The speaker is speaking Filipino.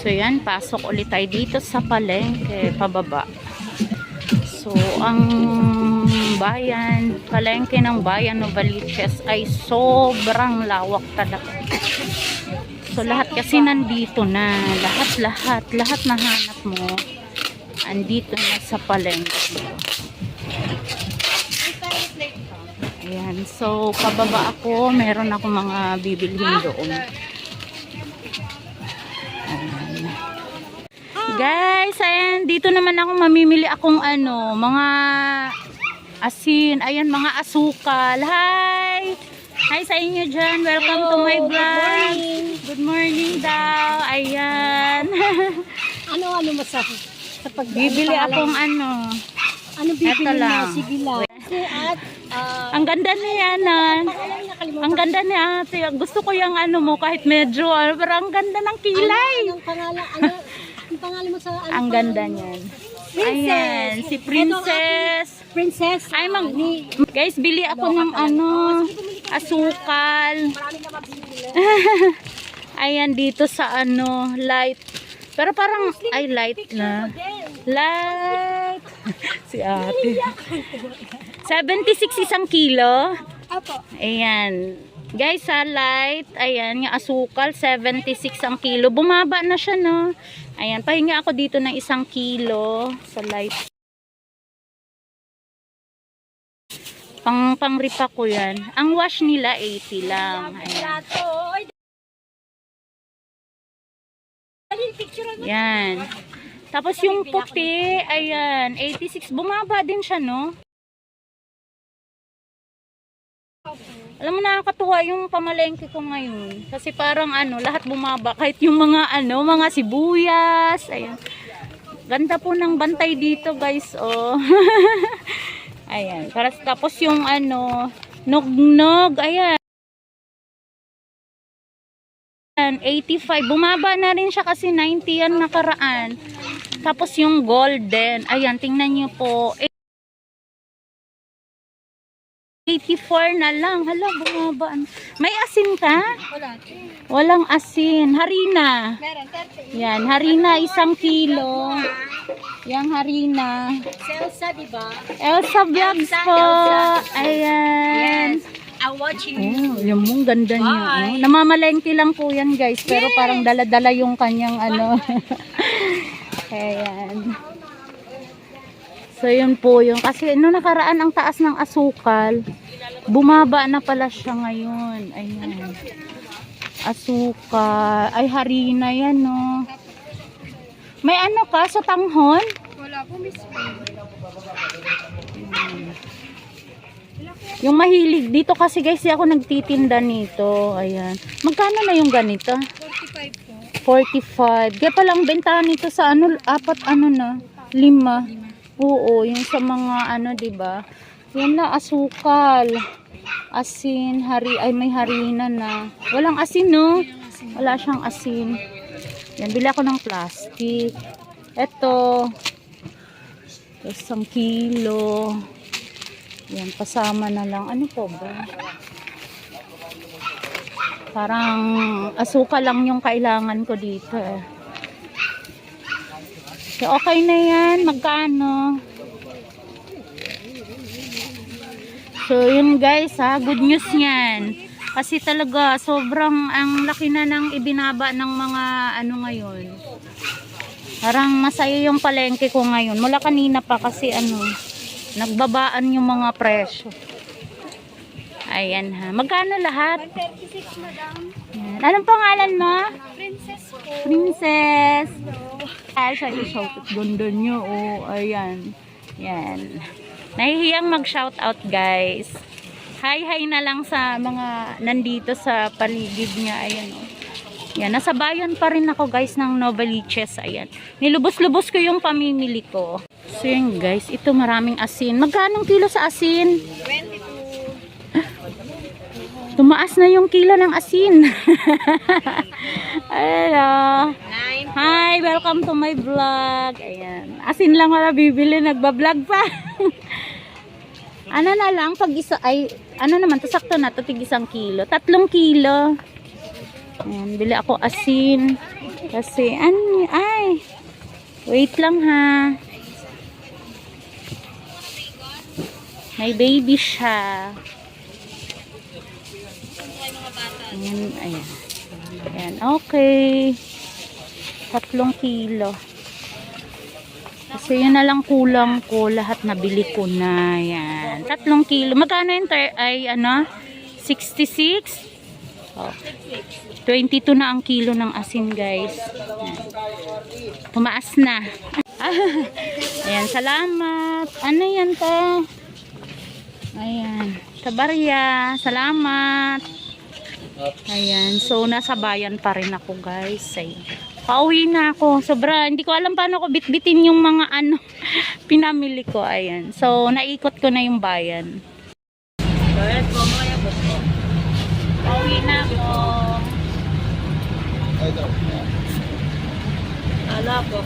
So yan, pasok ulit tayo dito sa palengke, pababa. So, ang bayan, palengke ng bayan Novaliches ay sobrang lawak talaga. So, lahat kasi nandito na. Lahat, lahat, lahat na hanap mo, andito na sa palengke. Ayan. So, pababa ako. Meron ako mga bibilhin doon. Guys, ayan. Dito naman ako mamimili akong ano, mga asin. Ayan, mga asukal. Hi! Hi sa inyo dyan. Welcome to my vlog. Good morning daw. Ayan. Ano ano mo sa sa pag Bibili akong ano. ano bibili mo? Sige lang. At ah, Ang ganda niya nan. Ang ganda ni ate. Gusto ko yung ano mo kahit medyo, ah, pero ang ganda ng kilay. Ano, anong pangalan? Ano ang pangalan mo sa ano? Ang ganda niyan. Ayan, si Princess. Princess. Ay, mag... Ni, Guys, bili ako ng ano, asukal. marami na mabibili. Ayan, dito sa ano, light. Pero parang, ay, light na. Light. si ate. 76 isang kilo. Apo. Ayan. Guys, sa light, ayan, yung asukal, 76 ang kilo. Bumaba na siya, no? Ayan, pahinga ako dito ng isang kilo sa light. Pang, pang ripa ko yan. Ang wash nila, 80 lang. Ayan. Yan. Tapos yung puti, ayan, 86. Bumaba din siya, no? Alam mo, nakakatuwa yung pamalengke ko ngayon. Kasi parang ano, lahat bumaba. Kahit yung mga ano, mga sibuyas. Ayan. Ganda po ng bantay dito, guys. Oh. ayan. Para, tapos yung ano, nog-nog. Ayan. 85. Bumaba na rin siya kasi 90 yan nakaraan. Tapos yung golden. Ayan, tingnan nyo po. 84 na lang. Hala, bumaba. May asin ka? Wala. Walang asin. Harina. Meron, 30. Yan, harina isang kilo. Yang harina. Selsa, di ba? Elsa Vlogs Elsa, po. Elsa. Ayan. I'm watching you. Oh, yung mong ganda niya. Oh. Namamalengke lang po yan guys. Pero parang dala-dala yung kanyang ano. Ayan. So yun po yung. Kasi no nakaraan ang taas ng asukal. Bumaba na pala siya ngayon. Ayan. Asukal. Ay harina yan no. May ano ka sa tanghon? Wala po, miss. Yung mahilig. Dito kasi guys, ako nagtitinda nito. Ayan. Magkano na yung ganito? 45 po. 45. Kaya palang benta nito sa ano, apat ano na, lima. Oo, yung sa mga ano, 'di ba? Yan na asukal. Asin, hari ay may harina na. Walang asin, no? Wala siyang asin. Yan, bili ako ng plastic. Ito. Isang kilo. Yan, pasama na lang. Ano po ba? Parang asukal lang yung kailangan ko dito eh. Okay na yan. Magkano? So, yun guys ha. Good news yan. Kasi talaga, sobrang ang laki na ng ibinaba ng mga ano ngayon. Parang masaya yung palengke ko ngayon. Mula kanina pa kasi ano, nagbabaan yung mga presyo. Ayan ha. Magkano lahat? 36, madam. Yan. Anong pangalan mo? Princess po. Princess. Ay, siya i-shout out. Ganda niyo. Oh, ayan. Yan. Nahihiyang mag-shout out, guys. Hi-hi na lang sa mga nandito sa paligid niya. Ayan, oh. Yan, nasa bayan pa rin ako, guys, ng Novaliches. Ayan. Nilubos-lubos ko yung pamimili ko. So, yun, guys. Ito, maraming asin. Magkano kilo sa asin? 22. Tumaas na yung kilo ng asin. Hello. 9. Hi, welcome to my vlog. Ayan. Asin lang wala bibili, nagba-vlog pa. ano na lang, pag isa, ay, ano naman, to sakto na, to tig isang kilo. Tatlong kilo. Ayan, bili ako asin. Kasi, ano, Ay. Wait lang ha. May baby siya. Ayan, ayan. Ayan, okay. Tatlong kilo. Kasi yun na lang kulang ko. Lahat nabili ko na. Ayan. Tatlong kilo. Magkano yun? Ter- Ay, ano? 66? Oh. 22 na ang kilo ng asin, guys. Ayan. Tumaas na. Ayan, salamat. Ano yan, te? Ayan. Tabarya. Salamat. Ayan. So, nasa bayan pa rin ako, guys. Ay, pauwi na ako. Sobra. Hindi ko alam paano ko bitbitin yung mga ano, pinamili ko. Ayan. So, naikot ko na yung bayan. Pauwi na ako. Ala ko.